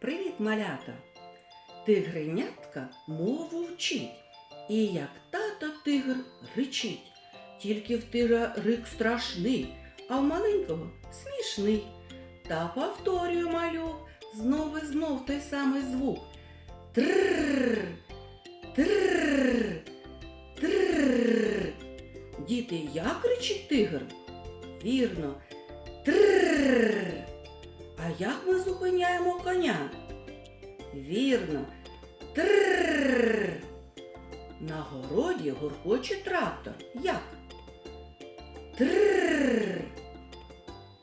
Привіт, малята! Тигренятка мову вчить, і як тато тигр ричить. Тільки в тигра рик страшний, а в маленького смішний. Та повторюю малюк, знов і знов той самий звук. Трррр, трррр, трррр. Діти, як кричить тигр? Вірно. Трррр. Як ми зупиняємо коня? Вірно. Трррр. На городі гуркоче трактор. Як? Трррр.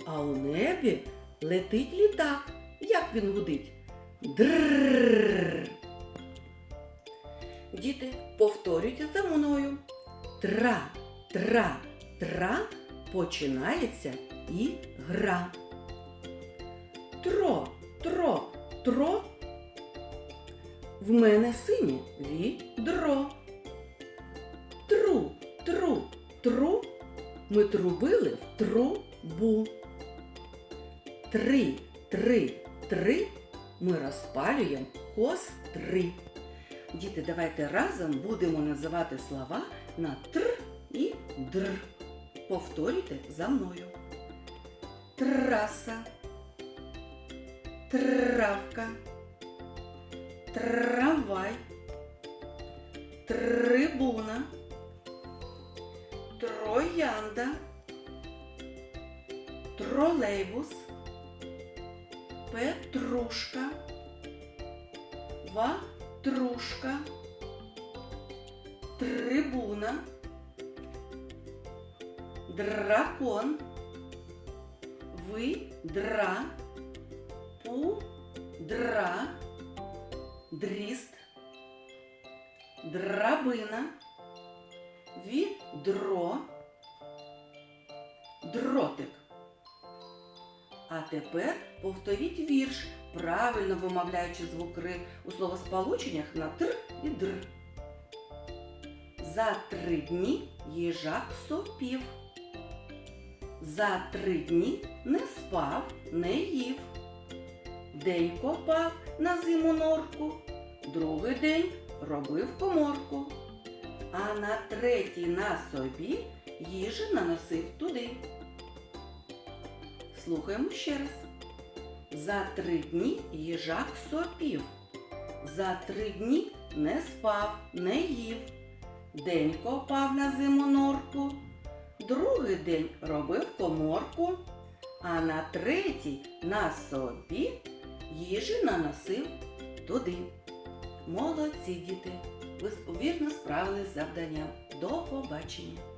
А у небі летить літак. Як він гудить? Дрррр. Діти, повторюйте за мною. Тра, тра, тра починається і гра. Тро, тро, тро. В мене синє відро. Тру, тру, тру. Ми трубили в трубу. Три, три, три. Ми розпалюємо костри. Діти, давайте разом будемо називати слова на тр і др. Повторюйте за мною. Траса, травка, трамвай, трибуна, троянда, тролейбус, петрушка, ватрушка, трибуна, дракон, видра, пудра, дріст, драбина, відро, дротик. А тепер повторіть вірш, правильно вимовляючи звуки у словосполученнях на тр і др. За три дні їжак сопів. За три дні не спав, не їв. День копав на зиму норку, другий день робив коморку, а на третій на собі їжі наносив туди. Слухаємо ще раз. За три дні їжак сопів. За три дні не спав, не їв. День копав на зиму норку, другий день робив коморку, а на третій на собі їжі наносив туди. Молодці діти! Ви вірно справились з завданням. До побачення!